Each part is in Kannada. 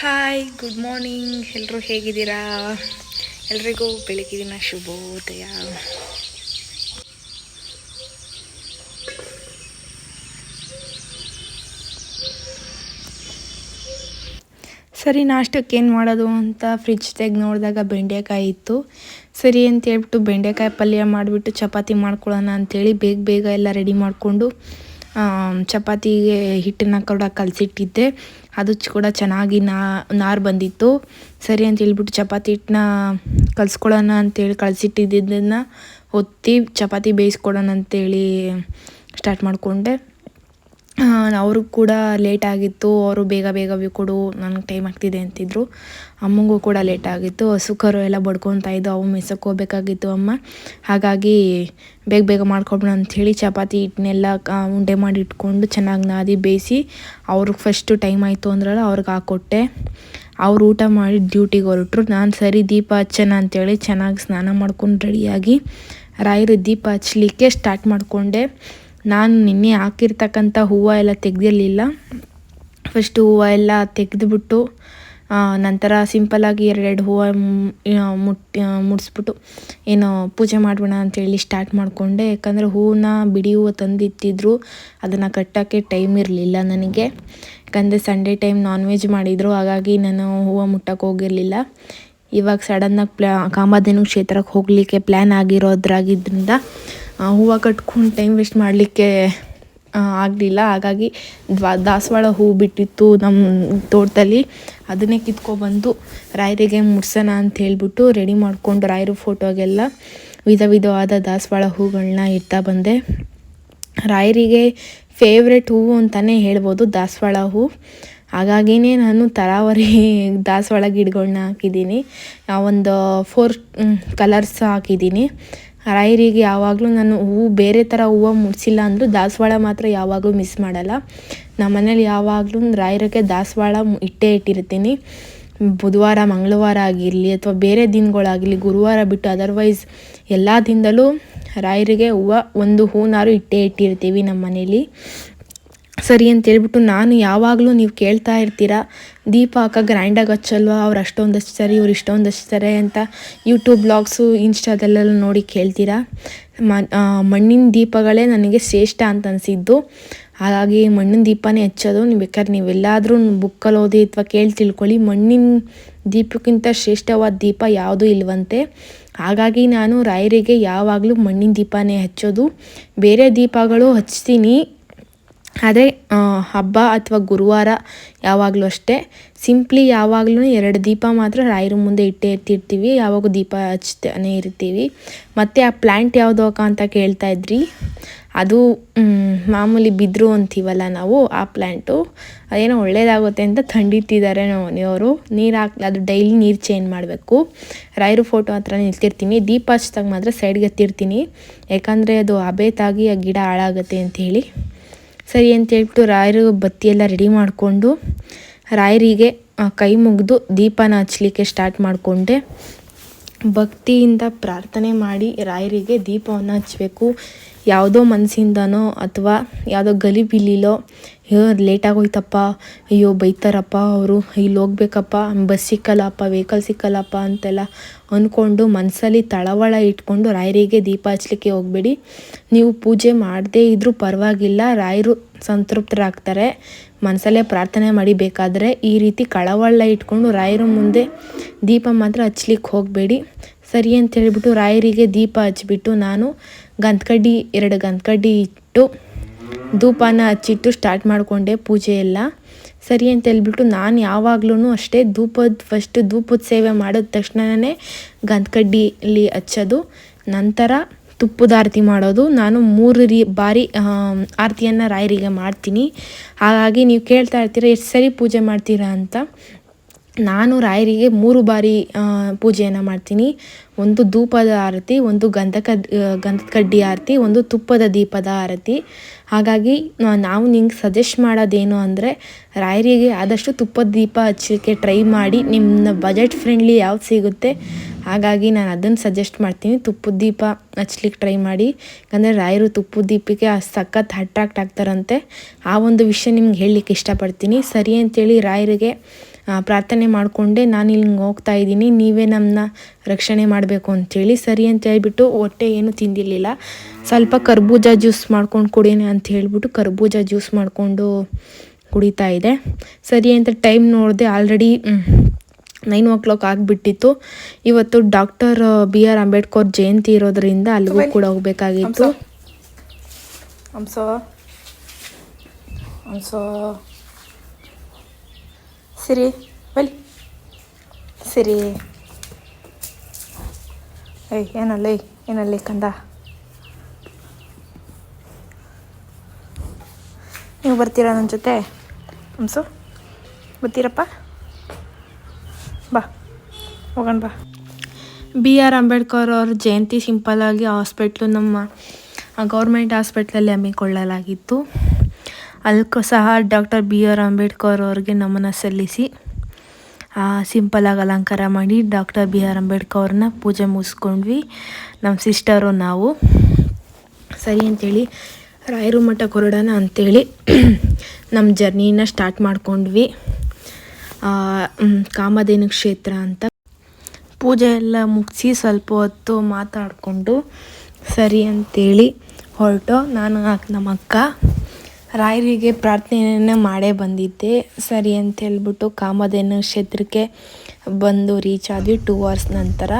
ಹಾಯ್ ಗುಡ್ ಮಾರ್ನಿಂಗ್ ಎಲ್ಲರೂ ಹೇಗಿದ್ದೀರಾ? ಎಲ್ರಿಗೂ ದಿನ ಶುಭೋದಯ. ಸರಿ, ನಾಷ್ಟಕ್ಕೆ ಏನು ಮಾಡೋದು ಅಂತ ಫ್ರಿಜ್ ತೆಗೆದು ನೋಡಿದಾಗ ಬೆಂಡೆಕಾಯಿ ಇತ್ತು. ಸರಿ ಅಂತ ಹೇಳ್ಬಿಟ್ಟು ಬೆಂಡೆಕಾಯಿ ಪಲ್ಯ ಮಾಡಿಬಿಟ್ಟು ಚಪಾತಿ ಮಾಡ್ಕೊಳ್ಳೋಣ ಅಂಥೇಳಿ ಬೇಗ ಬೇಗ ಎಲ್ಲ ರೆಡಿ ಮಾಡಿಕೊಂಡು ಚಪಾತಿಗೆ ಹಿಟ್ಟನ್ನು ಕೂಡ ಕಲಸಿಟ್ಟಿದ್ದೆ. ಅದು ಕೂಡ ಚೆನ್ನಾಗಿ ನಾ, ನಾರು ಬಂದಿತ್ತು. ಸರಿ ಅಂತ ಹೇಳ್ಬಿಟ್ಟು ಚಪಾತಿ ಹಿಟ್ಟನ್ನ ಕಲಿಸ್ಕೊಳ್ಳೋಣ ಅಂತೇಳಿ ಕಲಸಿಟ್ಟಿದ್ದನ್ನು ಒತ್ತಿ ಚಪಾತಿ ಬೇಯಿಸ್ಕೊಡೋಣ ಅಂತೇಳಿ ಸ್ಟಾರ್ಟ್ ಮಾಡಿಕೊಂಡೆ. ಅವ್ರಿಗೂ ಕೂಡ ಲೇಟ್ ಆಗಿತ್ತು. ಅವರು ಬೇಗ ಬೇಗ ಕೊಡು, ನನಗೆ ಟೈಮ್ ಆಗ್ತಿದೆ ಅಂತಿದ್ರು. ಅಮ್ಮಂಗೂ ಕೂಡ ಲೇಟ್ ಆಗಿತ್ತು. ಹಸು ಕರು ಎಲ್ಲ ಬಡ್ಕೊತಾ ಇದ್ದು ಅವು ಮೆಸಕ್ಕೆ ಹೋಗ್ಬೇಕಾಗಿತ್ತು ಅಮ್ಮ. ಹಾಗಾಗಿ ಬೇಗ ಬೇಗ ಮಾಡ್ಕೊಬಿಡೋಣ ಅಂಥೇಳಿ ಚಪಾತಿ ಹಿಟ್ಟನ್ನೆಲ್ಲ ಉಂಡೆ ಮಾಡಿ ಇಟ್ಕೊಂಡು ಚೆನ್ನಾಗಿ ನಾದಿ ಬೇಯಿಸಿ ಅವ್ರಿಗೆ ಫಸ್ಟು ಟೈಮ್ ಆಯಿತು ಅಂದ್ರಲ್ಲ ಅವ್ರಿಗೆ ಹಾಕ್ಕೊಟ್ಟೆ ಅವ್ರು ಊಟ ಮಾಡಿ ಡ್ಯೂಟಿಗೆ ಹೊರಟ್ರು. ನಾನು ಸರಿ ದೀಪ ಹಚ್ಚೋಣ ಅಂಥೇಳಿ ಚೆನ್ನಾಗಿ ಸ್ನಾನ ಮಾಡ್ಕೊಂಡು ರೆಡಿಯಾಗಿ ರಾಯರು ದೀಪ ಹಚ್ಚಲಿಕ್ಕೆ ಸ್ಟಾರ್ಟ್ ಮಾಡಿಕೊಂಡೆ. ನಾನು ನಿನ್ನೆ ಹಾಕಿರ್ತಕ್ಕಂಥ ಹೂವು ಎಲ್ಲ ತೆಗೆದಿರಲಿಲ್ಲ. ಫಸ್ಟು ಹೂವು ಎಲ್ಲ ತೆಗೆದುಬಿಟ್ಟು ನಂತರ ಸಿಂಪಲ್ಲಾಗಿ ಎರಡೆರಡು ಹೂವು ಮುಟ್ಟಿ ಮುಡಿಸ್ಬಿಟ್ಟು ಏನು ಪೂಜೆ ಮಾಡೋಣ ಅಂತೇಳಿ ಸ್ಟಾರ್ಟ್ ಮಾಡಿಕೊಂಡೆ. ಯಾಕಂದರೆ ಹೂವನ್ನ ಬಿಡಿ ಹೂವು ತಂದಿಟ್ಟಿದ್ರು, ಅದನ್ನು ಕಟ್ಟೋಕ್ಕೆ ಟೈಮ್ ಇರಲಿಲ್ಲ ನನಗೆ. ಯಾಕಂದರೆ ಸಂಡೇ ಟೈಮ್ ನಾನ್ ವೆಜ್ ಮಾಡಿದರು, ಹಾಗಾಗಿ ನಾನು ಹೂವು ಮುಟ್ಟಕ್ಕೆ ಹೋಗಿರಲಿಲ್ಲ. ಇವಾಗ ಸಡನ್ನಾಗಿ ಪ್ಲಾ, ಕಾಮಧೇನು ಕ್ಷೇತ್ರಕ್ಕೆ ಹೋಗಲಿಕ್ಕೆ ಪ್ಲ್ಯಾನ್ ಆಗಿರೋದ್ರಾಗಿದ್ದರಿಂದ ಹೂವು ಕಟ್ಕೊಂಡು ಟೈಮ್ ವೇಸ್ಟ್ ಮಾಡಲಿಕ್ಕೆ ಆಗಲಿಲ್ಲ. ಹಾಗಾಗಿ ದ್ವಾ, ದಾಸವಾಳ ಹೂವು ಬಿಟ್ಟಿತ್ತು ನಮ್ಮ ತೋಟದಲ್ಲಿ. ಅದನ್ನೇ ಕಿತ್ಕೊಬಂದು ರಾಯರಿಗೆ ಮುಡ್ಸೋಣ ಅಂತ ಹೇಳಿಬಿಟ್ಟು ರೆಡಿ ಮಾಡಿಕೊಂಡು ರಾಯರು ಫೋಟೋಗೆಲ್ಲ ವಿಧ ವಿಧವಾದ ದಾಸವಾಳ ಹೂಗಳನ್ನ ಇಡ್ತಾ ಬಂದೆ. ರಾಯರಿಗೆ ಫೇವ್ರೆಟ್ ಹೂವು ಅಂತಲೇ ಹೇಳ್ಬೋದು, ದಾಸವಾಳ ಹೂ. ಹಾಗಾಗಿಯೇ ನಾನು ತರಾವರಿ ದಾಸವಾಳ ಗಿಡಗಳನ್ನ ಹಾಕಿದ್ದೀನಿ. ಒಂದು ಫೋರ್ ಕಲರ್ಸ್ ಹಾಕಿದ್ದೀನಿ. ರಾಯರಿಗೆ ಯಾವಾಗಲೂ ನಾನು ಹೂವು ಬೇರೆ ಥರ ಹೂವು ಮುಡಿಸಿಲ್ಲ ಅಂದರೂ ದಾಸವಾಳ ಮಾತ್ರ ಯಾವಾಗಲೂ ಮಿಸ್ ಮಾಡಲ್ಲ. ನಮ್ಮ ಮನೇಲಿ ಯಾವಾಗಲೂ ರಾಯರಿಗೆ ದಾಸವಾಳ ಇಟ್ಟೇ ಇಟ್ಟಿರ್ತೀನಿ. ಬುಧವಾರ, ಮಂಗಳವಾರ ಆಗಿರಲಿ ಅಥವಾ ಬೇರೆ ದಿನಗಳಾಗಿರಲಿ, ಗುರುವಾರ ಬಿಟ್ಟು ಅದರ್ವೈಸ್ ಎಲ್ಲ ದಿನದಲ್ಲೂ ರಾಯರಿಗೆ ಹೂವು, ಒಂದು ಹೂನಾರು ಇಟ್ಟೇ ಇಟ್ಟಿರ್ತೀವಿ ನಮ್ಮ ಮನೇಲಿ. ಸರಿ ಅಂತ ಹೇಳ್ಬಿಟ್ಟು ನಾನು ಯಾವಾಗಲೂ ನೀವು ಕೇಳ್ತಾ ಇರ್ತೀರ ದೀಪ ಹಾಕ ಗ್ರ್ಯಾಂಡಾಗಿ ಹಚ್ಚಲ್ವಾ ಅವ್ರು ಅಷ್ಟೊಂದು ಹಚ್ತಾರೆ, ಇವ್ರು ಇಷ್ಟೊಂದು ಹಚ್ತಾರೆ ಅಂತ ಯೂಟ್ಯೂಬ್ ಬ್ಲಾಗ್ಸು ಇನ್ಸ್ಟಾದಲ್ಲೆಲ್ಲ ನೋಡಿ ಕೇಳ್ತೀರಾ? ಮಣ್ಣಿನ ದೀಪಗಳೇ ನನಗೆ ಶ್ರೇಷ್ಠ ಅಂತ ಅನಿಸಿದ್ದು. ಹಾಗಾಗಿ ಮಣ್ಣಿನ ದೀಪನೇ ಹಚ್ಚೋದು, ನೀವು ಬೇಕಾದ್ರೆ ನೀವೆಲ್ಲಾದರೂ ಬುಕ್ಕಲ್ಲಿ ಓದಿ ಅಥವಾ ಕೇಳಿ ತಿಳ್ಕೊಳ್ಳಿ, ಮಣ್ಣಿನ ದೀಪಕ್ಕಿಂತ ಶ್ರೇಷ್ಠವಾದ ದೀಪ ಯಾವುದೂ ಇಲ್ವಂತೆ. ಹಾಗಾಗಿ ನಾನು ರಾಯರಿಗೆ ಯಾವಾಗಲೂ ಮಣ್ಣಿನ ದೀಪನೇ ಹಚ್ಚೋದು. ಬೇರೆ ದೀಪಗಳು ಹಚ್ತೀನಿ. ಆದರೆ ಹಬ್ಬ ಅಥವಾ ಗುರುವಾರ ಯಾವಾಗಲೂ ಅಷ್ಟೇ. ಸಿಂಪ್ಲಿ ಯಾವಾಗಲೂ ಎರಡು ದೀಪ ಮಾತ್ರ ರಾಯರ ಮುಂದೆ ಇಟ್ಟೇ ಇರ್ತಿರ್ತೀವಿ ಯಾವಾಗೂ ದೀಪ ಹಚ್ತಾನೆ ಇರ್ತೀವಿ. ಮತ್ತು ಆ ಪ್ಲ್ಯಾಂಟ್ ಯಾವುದು ಅಕ್ಕ ಅಂತ ಕೇಳ್ತಾ ಇದ್ರಿ? ಅದು ಮಾಮೂಲಿ ಬಿದ್ರು ಅಂತೀವಲ್ಲ ನಾವು, ಆ ಪ್ಲ್ಯಾಂಟು ಅದೇನೋ ಒಳ್ಳೇದಾಗುತ್ತೆ ಅಂತ ತಂಡಿಟ್ಟಿದ್ದಾರೆ ಅವರು ನೀರು ಹಾಕಿ, ಅದು ಡೈಲಿ ನೀರು ಚೇಂಜ್ ಮಾಡಬೇಕು. ರಾಯರು ಫೋಟೋ ಹತ್ರ ನಿಲ್ತಿರ್ತೀನಿ. ದೀಪ ಹಚ್ದಾಗ ಮಾತ್ರ ಸೈಡ್ಗೆ ಎತ್ತಿರ್ತೀನಿ ಯಾಕಂದರೆ ಅದು ಅಬೇತಾಗಿ ಆ ಗಿಡ ಹಾಳಾಗುತ್ತೆ ಹೇಳಿ. ಸರಿ ಅಂತ ಹೇಳ್ಬಿಟ್ಟು ರಾಯರು ಬತ್ತಿಯೆಲ್ಲ ರೆಡಿ ಮಾಡಿಕೊಂಡು ರಾಯರಿಗೆ ಕೈ ಮುಗಿದು ದೀಪನ ಹಚ್ಚಲಿಕ್ಕೆ ಸ್ಟಾರ್ಟ್ ಮಾಡಿಕೊಂಡೆ. ಭಕ್ತಿಯಿಂದ ಪ್ರಾರ್ಥನೆ ಮಾಡಿ ರಾಯರಿಗೆ ದೀಪವನ್ನು ಹಚ್ಚಬೇಕು. ಯಾವುದೋ ಮನಸ್ಸಿಂದನೋ ಅಥವಾ ಯಾವುದೋ ಗಲಿಬಿಲಿಲೋ ಅಯ್ಯೋ ಲೇಟ್ ಹೋಯ್ತಪ್ಪ ಅಯ್ಯೋ, ಬೈತಾರಪ್ಪ ಅವರು. ಇಲ್ಲಿ ಹೋಗ್ಬೇಕಪ್ಪ. ಬಸ್ ಸಿಕ್ಕಲ್ಲಪ್ಪ ವೆಹಿಕಲ್ ಸಿಕ್ಕಲ್ಲಪ್ಪ ಅಂತೆಲ್ಲ ಅಂದ್ಕೊಂಡು ಮನಸ್ಸಲ್ಲಿ ತಳವಳ ಇಟ್ಕೊಂಡು ರಾಯರಿಗೆ ದೀಪ ಹಚ್ಚಲಿಕ್ಕೆ ಹೋಗಬೇಡಿ. ನೀವು ಪೂಜೆ ಮಾಡದೇ ಇದ್ದರೂ ಪರವಾಗಿಲ್ಲ. ರಾಯರು ಸಂತೃಪ್ತರಾಗ್ತಾರೆ. ಮನಸ್ಸಲ್ಲೇ ಪ್ರಾರ್ಥನೆ ಮಾಡಿ ಬೇಕಾದರೆ ಈ ರೀತಿ ಕಳವಳ ಇಟ್ಕೊಂಡು ರಾಯರ ಮುಂದೆ ದೀಪ ಮಾತ್ರ ಹಚ್ಲಿಕ್ಕೆ ಹೋಗಬೇಡಿ. ಸರಿ ಅಂತ ಹೇಳಿಬಿಟ್ಟು ರಾಯರಿಗೆ ದೀಪ ಹಚ್ಚಿಬಿಟ್ಟು ನಾನು ಗಂಧಕಡ್ಡಿ ಎರಡು ಗಂಧಕಡ್ಡಿ ಇಟ್ಟು ಧೂಪನ ಹಚ್ಚಿಟ್ಟು ಸ್ಟಾರ್ಟ್ ಮಾಡಿಕೊಂಡೆ ಪೂಜೆ ಎಲ್ಲ. ಸರಿ ಅಂತ ಹೇಳ್ಬಿಟ್ಟು ನಾನು ಯಾವಾಗ್ಲೂ ಅಷ್ಟೇ ಧೂಪದ ಫಸ್ಟ್ ಧೂಪದ ಸೇವೆ ಮಾಡಿದ ತಕ್ಷಣವೇ ಗಂಧಕಡ್ಡಿಲಿ ಹಚ್ಚೋದು, ನಂತರ ತುಪ್ಪದ ಆರತಿ ಮಾಡೋದು. ನಾನು ಮೂರು ರೀ, ಬಾರಿ ಆರತಿಯನ್ನು ರಾಯರಿಗೆ ಮಾಡ್ತೀನಿ. ಹಾಗಾಗಿ ನೀವು ಕೇಳ್ತಾ ಇರ್ತೀರ ಎಷ್ಟು ಸರಿ ಪೂಜೆ ಮಾಡ್ತೀರಾ ಅಂತ. ನಾನು ರಾಯರಿಗೆ ಮೂರು ಬಾರಿ ಪೂಜೆಯನ್ನು ಮಾಡ್ತೀನಿ. ಒಂದು ಧೂಪದ ಆರತಿ, ಒಂದು ಗಂಧಕ ಗಂಧದ ಕಡ್ಡಿ ಆರತಿ, ಒಂದು ತುಪ್ಪದ ದೀಪದ ಆರತಿ. ಹಾಗಾಗಿ ನಾವು ನಿಂಗೆ ಸಜೆಸ್ಟ್ ಮಾಡೋದೇನು ಅಂದರೆ, ರಾಯರಿಗೆ ಆದಷ್ಟು ತುಪ್ಪದ ದೀಪ ಹಚ್ಚಲಿಕ್ಕೆ ಟ್ರೈ ಮಾಡಿ ನಿಮ್ಮ ಬಜೆಟ್ ಫ್ರೆಂಡ್ಲಿ ಯಾವ್ದು ಸಿಗುತ್ತೆ, ಹಾಗಾಗಿ ನಾನು ಅದನ್ನು ಸಜೆಸ್ಟ್ ಮಾಡ್ತೀನಿ. ತುಪ್ಪದ ದೀಪ ಹಚ್ಲಿಕ್ಕೆ ಟ್ರೈ ಮಾಡಿ. ಯಾಕಂದರೆ ರಾಯರು ತುಪ್ಪದ ದೀಪಕ್ಕೆ ಸಖತ್ ಅಟ್ರಾಕ್ಟ್ ಆಗ್ತಾರಂತೆ. ಆ ಒಂದು ವಿಷಯ ನಿಮ್ಗೆ ಹೇಳಲಿಕ್ಕೆ ಇಷ್ಟಪಡ್ತೀನಿ. ಸರಿ ಅಂತೇಳಿ ರಾಯರಿಗೆ ಪ್ರಾರ್ಥನೆ ಮಾಡಿಕೊಂಡೆ ನಾನು ಇಲ್ಲಿ ಹಿಂಗೆ ಹೋಗ್ತಾ ಇದ್ದೀನಿ ನೀವೇ ನಮ್ಮನ್ನ ರಕ್ಷಣೆ ಮಾಡಬೇಕು ಅಂಥೇಳಿ ಸರಿ ಅಂತ ಹೇಳ್ಬಿಟ್ಟು ಹೊಟ್ಟೆ ಏನು ತಿಂದಿರಲಿಲ್ಲ. ಸ್ವಲ್ಪ ಕರ್ಬೂಜ ಜ್ಯೂಸ್ ಮಾಡ್ಕೊಂಡು ಕುಡೀನಿ ಅಂತ ಹೇಳಿಬಿಟ್ಟು ಕರ್ಬೂಜ ಜ್ಯೂಸ್ ಮಾಡಿಕೊಂಡು ಕುಡಿತಾ ಇದೆ ಸರಿ ಅಂತ ಟೈಮ್ ನೋಡಿದೆ ಆಲ್ರೆಡಿ ನೈನ್ ಓ ಕ್ಲಾಕ್ ಆಗಿಬಿಟ್ಟಿತ್ತು. ಇವತ್ತು doctor B R Ambedkar Jayanti ಇರೋದ್ರಿಂದ ಅಲ್ಲಿಗೂ ಕೂಡ ಹೋಗಬೇಕಾಗಿತ್ತು. ಸಿರಿ ಬಲಿ ಸಿರಿ. ಏಯ್, ಏನಲ್ಲಿ ಏನಲ್ಲಿ ಕಂದ? ನೀವು ಬರ್ತೀರಾ ನನ್ನ ಜೊತೆ? ಹಂಸು, ಬರ್ತೀರಪ್ಪ? ಬಾ, ಹೋಗೋಣ ಬಾ. ಬಿ ಆರ್ ಅಂಬೇಡ್ಕರ್ ಅವ್ರ ಜಯಂತಿ ಸಿಂಪಲ್ಲಾಗಿ ಹಾಸ್ಪಿಟ್ಲು ನಮ್ಮ ಗೌರ್ಮೆಂಟ್ ಹಾಸ್ಪಿಟ್ಲಲ್ಲಿ ಹಮ್ಮಿಕೊಳ್ಳಲಾಗಿತ್ತು. ಅದಕ್ಕೂ ಸಹ ಡಾಕ್ಟರ್ ಬಿ ಆರ್ ಅಂಬೇಡ್ಕರ್ ಅವ್ರಿಗೆ ನಮನ ಸಲ್ಲಿಸಿ ಸಿಂಪಲಾಗಿ ಅಲಂಕಾರ ಮಾಡಿ ಡಾಕ್ಟರ್ ಬಿ ಆರ್ ಅಂಬೇಡ್ಕರ್ ಅವ್ರನ್ನ ಪೂಜೆ ಮುಗಿಸ್ಕೊಂಡ್ವಿ. ನಮ್ಮ ಸಿಸ್ಟರು ನಾವು. ಸರಿ ಅಂತೇಳಿ, ರಾಯರು ಮಠಕ್ಕೆ ಹೊರಡೋಣ ಅಂಥೇಳಿ ನಮ್ಮ ಜರ್ನಿನ ಸ್ಟಾರ್ಟ್ ಮಾಡ್ಕೊಂಡ್ವಿ. ಕಾಮಧೇನು ಕ್ಷೇತ್ರ ಅಂತ. ಪೂಜೆ ಎಲ್ಲ ಮುಗಿಸಿ ಸ್ವಲ್ಪ ಹೊತ್ತು ಮಾತಾಡಿಕೊಂಡು ಸರಿ ಅಂತೇಳಿ ಹೊರಟು. ನಾನು ನಮ್ಮ ಅಕ್ಕ ರಾಯರಿಗೆ ಪ್ರಾರ್ಥನೆಯನ್ನು ಮಾಡೇ ಬಂದಿದ್ದೆ. ಸರಿ ಅಂತ ಹೇಳ್ಬಿಟ್ಟು ಕಾಮಧೇನು ಕ್ಷೇತ್ರಕ್ಕೆ ಬಂದು ರೀಚ್ ಆದ್ವಿ ಟೂ ಅವರ್ಸ್ ನಂತರ.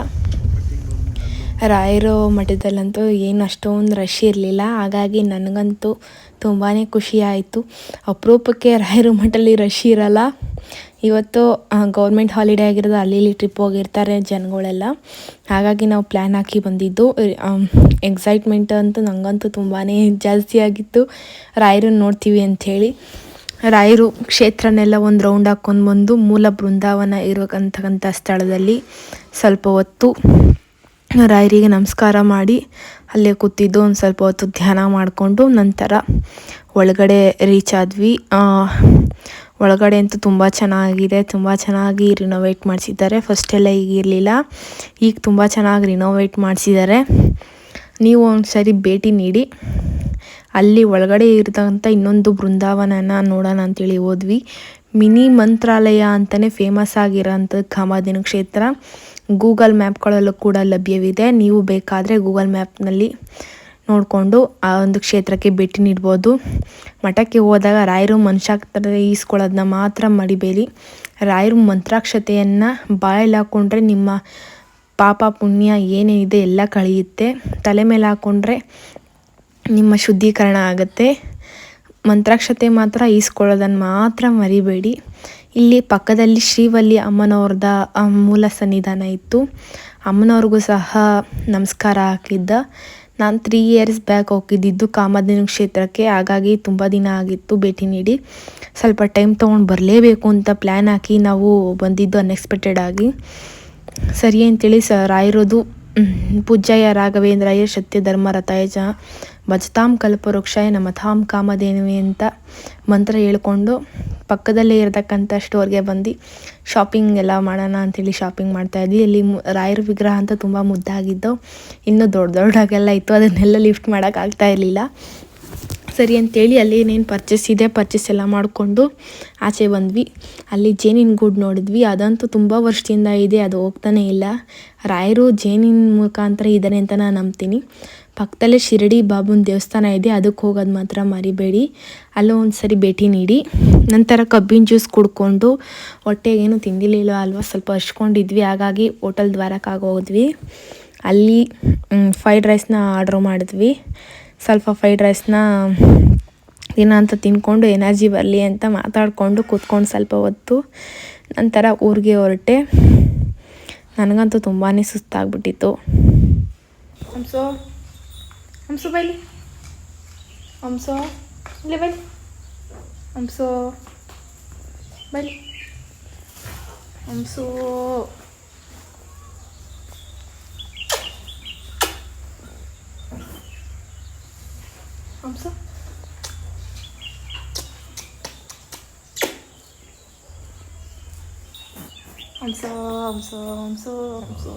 ರಾಯರು ಮಠದಲ್ಲಂತೂ ಏನು ಅಷ್ಟೊಂದು ರಶ್ ಇರಲಿಲ್ಲ. ಹಾಗಾಗಿ ನನಗಂತೂ ತುಂಬಾ ಖುಷಿ ಆಯಿತು. ಅಪರೂಪಕ್ಕೆ ರಾಯರು ಮಠಲ್ಲಿ ರಶ್ ಇರಲ್ಲ. ಇವತ್ತು ಗೌರ್ಮೆಂಟ್ ಹಾಲಿಡೇ ಆಗಿರೋದು ಅಲ್ಲಿ ಇಲ್ಲಿ ಟ್ರಿಪ್ ಹೋಗಿರ್ತಾರೆ ಜನಗಳೆಲ್ಲ. ಹಾಗಾಗಿ ನಾವು ಪ್ಲ್ಯಾನ್ ಹಾಕಿ ಬಂದಿದ್ದು. ಎಕ್ಸೈಟ್ಮೆಂಟ್ ಅಂತೂ ನನಗಂತೂ ತುಂಬಾ ಜಾಸ್ತಿ ಆಗಿತ್ತು. ರಾಯರನ್ನು ನೋಡ್ತೀವಿ ಅಂಥೇಳಿ. ರಾಯರು ಕ್ಷೇತ್ರನೆಲ್ಲ ಒಂದು ರೌಂಡ್ ಹಾಕ್ಕೊಂಡು ಬಂದು ಮೂಲ ಬೃಂದಾವನ ಇರತಕ್ಕಂಥ ಸ್ಥಳದಲ್ಲಿ ಸ್ವಲ್ಪ ಹೊತ್ತು ರಾಯರಿಗೆ ನಮಸ್ಕಾರ ಮಾಡಿ, ಅಲ್ಲೇ ಕೂತಿದ್ದು ಒಂದು ಸ್ವಲ್ಪ ಹೊತ್ತು ಧ್ಯಾನ ಮಾಡಿಕೊಂಡು ನಂತರ ಒಳಗಡೆ ರೀಚ್ ಆದ್ವಿ. ಒಳಗಡೆ ಅಂತೂ ತುಂಬ ಚೆನ್ನಾಗಿದೆ, ತುಂಬ ಚೆನ್ನಾಗಿ ರಿನೋವೇಟ್ ಮಾಡಿಸಿದ್ದಾರೆ. ಫಸ್ಟೆಲ್ಲ ಈಗ ಇರಲಿಲ್ಲ. ಈಗ ತುಂಬ ಚೆನ್ನಾಗಿ ರಿನೋವೇಟ್ ಮಾಡಿಸಿದ್ದಾರೆ. ನೀವು ಒಂದು ಸರಿ ಭೇಟಿ ನೀಡಿ. ಅಲ್ಲಿ ಒಳಗಡೆ ಇರತಕ್ಕಂಥ ಇನ್ನೊಂದು ಬೃಂದಾವನನ ನೋಡೋಣ ಅಂತೇಳಿ ಹೋದ್ವಿ. ಮಿನಿ ಮಂತ್ರಾಲಯ ಅಂತಲೇ ಫೇಮಸ್ ಆಗಿರೋಂಥದ್ದು ಕಾಮಾದಿನ ಕ್ಷೇತ್ರ. ಗೂಗಲ್ ಮ್ಯಾಪ್ಗಳಲ್ಲೂ ಕೂಡ ಲಭ್ಯವಿದೆ. ನೀವು ಬೇಕಾದರೆ ಗೂಗಲ್ ಮ್ಯಾಪ್ನಲ್ಲಿ ನೋಡಿಕೊಂಡು ಆ ಒಂದು ಕ್ಷೇತ್ರಕ್ಕೆ ಭೇಟಿ ನೀಡ್ಬೋದು. ಮಠಕ್ಕೆ ಹೋದಾಗ ರಾಯರು ಮನುಷ್ಯಾಕ್ತರ ಈಸ್ಕೊಳ್ಳೋದನ್ನ ಮಾತ್ರ ಮಡಿಬೇಡಿ. ರಾಯರು ಮಂತ್ರಾಕ್ಷತೆಯನ್ನು ಬಾಯಲ್ಲಿ ಹಾಕ್ಕೊಂಡ್ರೆ ನಿಮ್ಮ ಪಾಪ ಪುಣ್ಯ ಏನೇನಿದೆ ಎಲ್ಲ ಕಳೆಯುತ್ತೆ. ತಲೆ ಮೇಲೆ ಹಾಕ್ಕೊಂಡ್ರೆ ನಿಮ್ಮ ಶುದ್ಧೀಕರಣ ಆಗುತ್ತೆ. ಮಂತ್ರಾಕ್ಷತೆ ಮಾತ್ರ ಈಸ್ಕೊಳ್ಳೋದನ್ನು ಮಾತ್ರ ಮರಿಬೇಡಿ. ಇಲ್ಲಿ ಪಕ್ಕದಲ್ಲಿ ಶ್ರೀವಲ್ಲಿ ಅಮ್ಮನವ್ರದ ಮೂಲ ಸನ್ನಿಧಾನ ಇತ್ತು. ಅಮ್ಮನವ್ರಿಗೂ ಸಹ ನಮಸ್ಕಾರ ಹಾಕಿದ್ದ. ನಾನು ತ್ರೀ ಇಯರ್ಸ್ ಬ್ಯಾಕ್ ಹೋಗಿದ್ದಿದ್ದು ಕಾಮಧೇನು ಕ್ಷೇತ್ರಕ್ಕೆ, ಹಾಗಾಗಿ ತುಂಬ ದಿನ ಆಗಿತ್ತು ಭೇಟಿ ನೀಡಿ. ಸ್ವಲ್ಪ ಟೈಮ್ ತೊಗೊಂಡು ಬರಲೇಬೇಕು ಅಂತ ಪ್ಲ್ಯಾನ್ ಹಾಕಿ ನಾವು ಬಂದಿದ್ದು ಅನ್ಎಕ್ಸ್ಪೆಕ್ಟೆಡ್ ಆಗಿ. ಸರಿ ಅಂತೇಳಿ ಸ ರಾಯರೋದು ಪೂಜಯ್ಯ ರಾಘವೇಂದ್ರಯ್ಯ ರಾಘವೇಂದ್ರಾಯ ಸತ್ಯ, ಧರ್ಮ ರಥಾಯ ಚ ಭಜತಾಂ ಕಲ್ಪವೃಕ್ಷಾಯ ನಮತಾಂ ಕಾಮಧೇನುವೆ ಅಂತ ಮಂತ್ರ ಹೇಳ್ಕೊಂಡು ಪಕ್ಕದಲ್ಲೇ ಇರತಕ್ಕಂಥ ಸ್ಟೋರ್ಗೆ ಬಂದು ಶಾಪಿಂಗ್ ಎಲ್ಲ ಮಾಡೋಣ ಅಂಥೇಳಿ ಶಾಪಿಂಗ್ ಮಾಡ್ತಾ ಇದ್ವಿ. ಇಲ್ಲಿ ಮು- ರಾಯರ ವಿಗ್ರಹ ಅಂತ ತುಂಬ ಮುದ್ದಾಗಿದ್ದು ಇನ್ನೂ ದೊಡ್ಡ ದೊಡ್ಡಾಗೆಲ್ಲ ಇತ್ತು. ಅದನ್ನೆಲ್ಲ ಲಿಫ್ಟ್ ಮಾಡೋಕ್ಕಾಗ್ತಾ ಇರಲಿಲ್ಲ. ಸರಿ ಅಂತೇಳಿ ಅಲ್ಲಿ ಏನೇನು ಪರ್ಚೇಸ್ ಇದೆ ಪರ್ಚೇಸ್ ಎಲ್ಲ ಮಾಡಿಕೊಂಡು ಆಚೆ ಬಂದ್ವಿ. ಅಲ್ಲಿ ಜೇನಿನ ಗೂಡು ನೋಡಿದ್ವಿ. ಅದಂತೂ ತುಂಬ ವರ್ಷದಿಂದ ಇದೆ. ಅದು ಹೋಗ್ತಾನೆ ಇಲ್ಲ. ರಾಯರು ಜೇನಿನ ಮುಖಾಂತರ ಇದ್ದಾರೆ ಅಂತ ನಾನು ನಂಬ್ತೀನಿ. ಪಕ್ಕದಲ್ಲೇ ಶಿರಡಿ ಬಾಬುನ ದೇವಸ್ಥಾನ ಇದೆ, ಅದಕ್ಕೆ ಹೋಗೋದು ಮಾತ್ರ ಮರಿಬೇಡಿ. ಅಲ್ಲೂ ಒಂದು ಸರಿ ಭೇಟಿ ನೀಡಿ. ನಂತರ ಕಬ್ಬಿನ ಜ್ಯೂಸ್ ಕುಡ್ಕೊಂಡು ಹೊಟ್ಟೆಗೇನು ತಿಂದಿರಲಿಲ್ಲ ಅಲ್ವಾ ಸ್ವಲ್ಪ ಹಚ್ಕೊಂಡಿದ್ವಿ ಹಾಗಾಗಿ ಹೋಟೆಲ್ ದ್ವಾರಕ್ಕಾಗಿ ಹೋದ್ವಿ. ಅಲ್ಲಿ ಫ್ರೈಡ್ ರೈಸ್ನ ಆರ್ಡ್ರ್ ಮಾಡಿದ್ವಿ. ಸ್ವಲ್ಪ ಫ್ರೈಡ್ ರೈಸ್ನ ದಿನ ಅಂತ ತಿನ್ಕೊಂಡು ಎನರ್ಜಿ ಬರಲಿ ಅಂತ ಮಾತಾಡಿಕೊಂಡು ಕೂತ್ಕೊಂಡು ಸ್ವಲ್ಪ ಹೊತ್ತು. ನಂತರ ಊರಿಗೆ ಹೊರಟೆ. ನನಗಂತೂ ತುಂಬಾ ಸುಸ್ತಾಗ್ಬಿಟ್ಟಿತ್ತು. ಹಂಸೋ ಹಂಸು ಬೈಲಿ ಹಂಸೋ ಇಲ್ಲೇ ಬೈಲಿ ಹಂಸೋ ಬೈಲಿ ಹಂಸೋ ಹಂಸು ಹಂಸೋ ಹಂಸೋ ಹಂಸೋ ಹಂಸೋ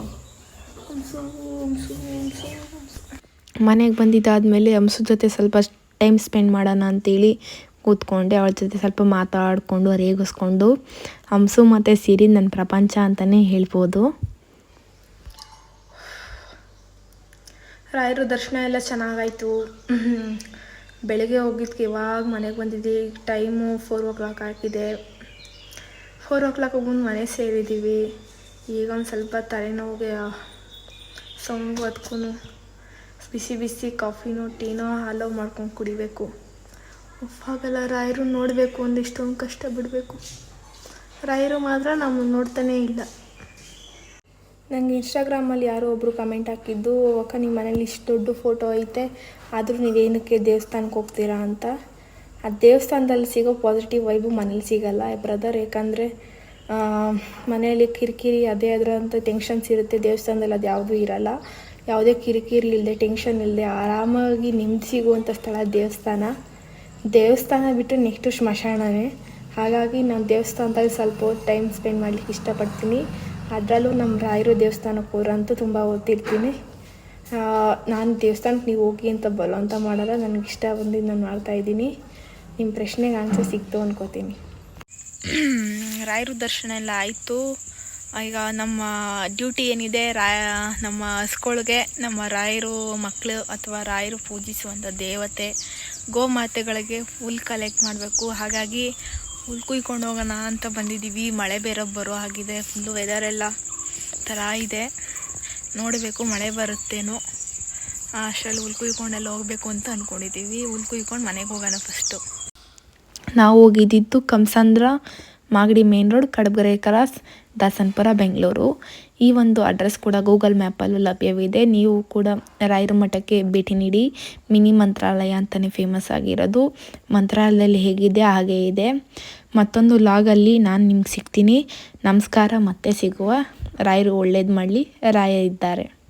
ಹಂಸೋ ಹಂಸೋ ಹಂಸೋ ಹಂಸೋ ಮನೆಗೆ ಬಂದಿದ್ದಾದಮೇಲೆ ಹಂಸು ಜೊತೆ ಸ್ವಲ್ಪ ಟೈಮ್ ಸ್ಪೆಂಡ್ ಮಾಡೋಣ ಅಂತೇಳಿ ಕೂತ್ಕೊಂಡೆ. ಅವಳ ಜೊತೆ ಸ್ವಲ್ಪ ಮಾತಾಡಿಕೊಂಡು ರೇಗಿಸ್ಕೊಂಡು ಹಂಸು ಮತ್ತು ಸಿರಿ ನನ್ನ ಪ್ರಪಂಚ ಅಂತಲೇ ಹೇಳ್ಬೋದು. ರಾಯರ ದರ್ಶನ ಎಲ್ಲ ಚೆನ್ನಾಗಾಯಿತು. ಬೆಳಗ್ಗೆ ಹೋಗಿದ್ದಕ್ಕೆ ಇವಾಗ ಮನೆಗೆ ಬಂದಿದ್ದೆ ಟೈಮು ಫೋರ್ ಓ ಕ್ಲಾಕ್ ಆಗಿದೆ. ಫೋರ್ ಓ ಕ್ಲಾಕ್ ಬಂದು ಮನೆ ಸೇರಿದ್ದೀವಿ ಈಗ ಒಂದು ಸ್ವಲ್ಪ ತಲೆನೋವಿಗೆ ಸೌಂಡ್ ಅದಕ್ಕೂ ಬಿಸಿ ಬಿಸಿ ಕಾಫಿನೋ, ಟೀನೋ ಹಾಲೋ ಮಾಡ್ಕೊಂಡು ಕುಡಿಬೇಕು. ಹಾಗಲ್ಲ ರಾಯರು ನೋಡಬೇಕು, ಒಂದಿಷ್ಟೊಂದು ಕಷ್ಟ ಬಿಡಬೇಕು. ರಾಯರು ಮಾತ್ರ ನಮ್ಮನ್ನು ನೋಡ್ತಾನೇ ಇಲ್ಲ. ನನಗೆ ಇನ್ಸ್ಟಾಗ್ರಾಮಲ್ಲಿ ಯಾರೋ ಒಬ್ಬರು ಕಮೆಂಟ್ ಹಾಕಿದ್ದು, ಅಕ್ಕ ನಿಮ್ಮ ಮನೇಲಿ ಇಷ್ಟು ದೊಡ್ಡ ಫೋಟೋ ಐತೆ, ಆದರೂ ನೀವೇನಕ್ಕೆ ದೇವಸ್ಥಾನಕ್ಕೆ ಹೋಗ್ತೀರಾ? ಅಂತ. ಆ ದೇವಸ್ಥಾನದಲ್ಲಿ ಸಿಗೋ ಪಾಸಿಟಿವ್ ವೈಬು ಮನೇಲಿ ಸಿಗಲ್ಲ. ಬ್ರದರ್, ಯಾಕಂದರೆ ಮನೆಯಲ್ಲಿ ಕಿರಿಕಿರಿ ಅದೇ ಅದರಂಥ ಟೆನ್ಷನ್ಸ್ ಇರುತ್ತೆ, ದೇವಸ್ಥಾನದಲ್ಲಿ ಅದು ಯಾವುದೂ ಇರಲ್ಲ. ಯಾವುದೇ ಕಿರಿಕಿರಿ ಇಲ್ಲದೆ ಟೆನ್ಷನ್ ಇಲ್ಲದೆ, ಆರಾಮಾಗಿ ನಿಮ್ದು ಸಿಗುವಂಥ ಸ್ಥಳ ದೇವಸ್ಥಾನ. ದೇವಸ್ಥಾನ ಬಿಟ್ಟು ನೆಕ್ಸ್ಟು ಸ್ಮಶಾನವೇ. ಹಾಗಾಗಿ ನಾನು ದೇವಸ್ಥಾನದಲ್ಲಿ ಸ್ವಲ್ಪ ಟೈಮ್ ಸ್ಪೆಂಡ್ ಮಾಡಲಿಕ್ಕೆ ಇಷ್ಟಪಡ್ತೀನಿ. ಅದರಲ್ಲೂ ನಮ್ಮ ರಾಯರು ದೇವಸ್ಥಾನಕ್ಕೆ ಹೋರಂತೂ ತುಂಬ ಓದ್ತಿರ್ತೀನಿ ನಾನು ದೇವಸ್ಥಾನಕ್ಕೆ ನೀವು ಹೋಗಿ ಅಂತ ಬಲವಂತ ಮಾಡಲ್ಲ, ನನಗೆ ಇಷ್ಟ ಬಂದಿದ್ದು ನಾನು ಮಾಡ್ತಾಯಿದ್ದೀನಿ ನಿಮ್ಮ ಪ್ರಶ್ನೆಗೆ ಆನ್ಸರ್ ಸಿಕ್ತು ಅನ್ಕೋತೀನಿ. ರಾಯರು ದರ್ಶನ ಎಲ್ಲ ಆಯಿತು. ಈಗ ನಮ್ಮ ಡ್ಯೂಟಿ ಏನಿದೆ ರಾಯ ನಮ್ಮ ಹಸ್ಗಳ್ಗೆ ನಮ್ಮ ರಾಯರು ಮಕ್ಕಳು ಅಥವಾ ರಾಯರು ಪೂಜಿಸುವಂಥ ದೇವತೆ ಗೋಮಾತೆಗಳಿಗೆ ಹುಲ್ ಕಲೆಕ್ಟ್ ಮಾಡಬೇಕು. ಹಾಗಾಗಿ ಹುಲ್ ಕುಯ್ಕೊಂಡು ಹೋಗೋಣ ಅಂತ ಬಂದಿದ್ದೀವಿ. ಮಳೆ ಬೇರೆ ಬರೋ ಹಾಗಿದೆ. ಫುಲ್ಲು ವೆದರ್ ಎಲ್ಲ ಥರ ಇದೆ. ನೋಡಬೇಕು ಮಳೆ ಬರುತ್ತೇನೋ. ಅಷ್ಟರಲ್ಲಿ ಹುಲ್ ಕುಯ್ಕೊಂಡೆಲ್ಲ ಹೋಗಬೇಕು ಅಂತ ಅಂದ್ಕೊಂಡಿದ್ದೀವಿ ಹುಲ್ ಕುಯ್ಕೊಂಡು ಮನೆಗೆ ಹೋಗೋಣ ಫಸ್ಟು ನಾವು ಹೋಗಿದ್ದಿದ್ದು Kamsandra Magadi main road, Kadabagere cross, Dasanapura, Bengaluru. ಈ ಒಂದು ಅಡ್ರೆಸ್ ಕೂಡ ಗೂಗಲ್ ಮ್ಯಾಪಲ್ಲೂ ಲಭ್ಯವಿದೆ. ನೀವು ಕೂಡ ರಾಯರು ಮಠಕ್ಕೆ ಭೇಟಿ ನೀಡಿ. ಮಿನಿ ಮಂತ್ರಾಲಯ ಅಂತಲೇ ಫೇಮಸ್ ಆಗಿರೋದು. ಮಂತ್ರಾಲಯದಲ್ಲಿ ಹೇಗಿದೆ? ಹಾಗೇ ಇದೆ. ಮತ್ತೊಂದು ಲಾಗಲ್ಲಿ ನಾನು ನಿಮ್ಗೆ ಸಿಗ್ತೀನಿ. ನಮಸ್ಕಾರ, ಮತ್ತೆ ಸಿಗುವ. ರಾಯರು ಒಳ್ಳೇದು ಮಾಡಲಿ. ರಾಯ ಇದ್ದಾರೆ.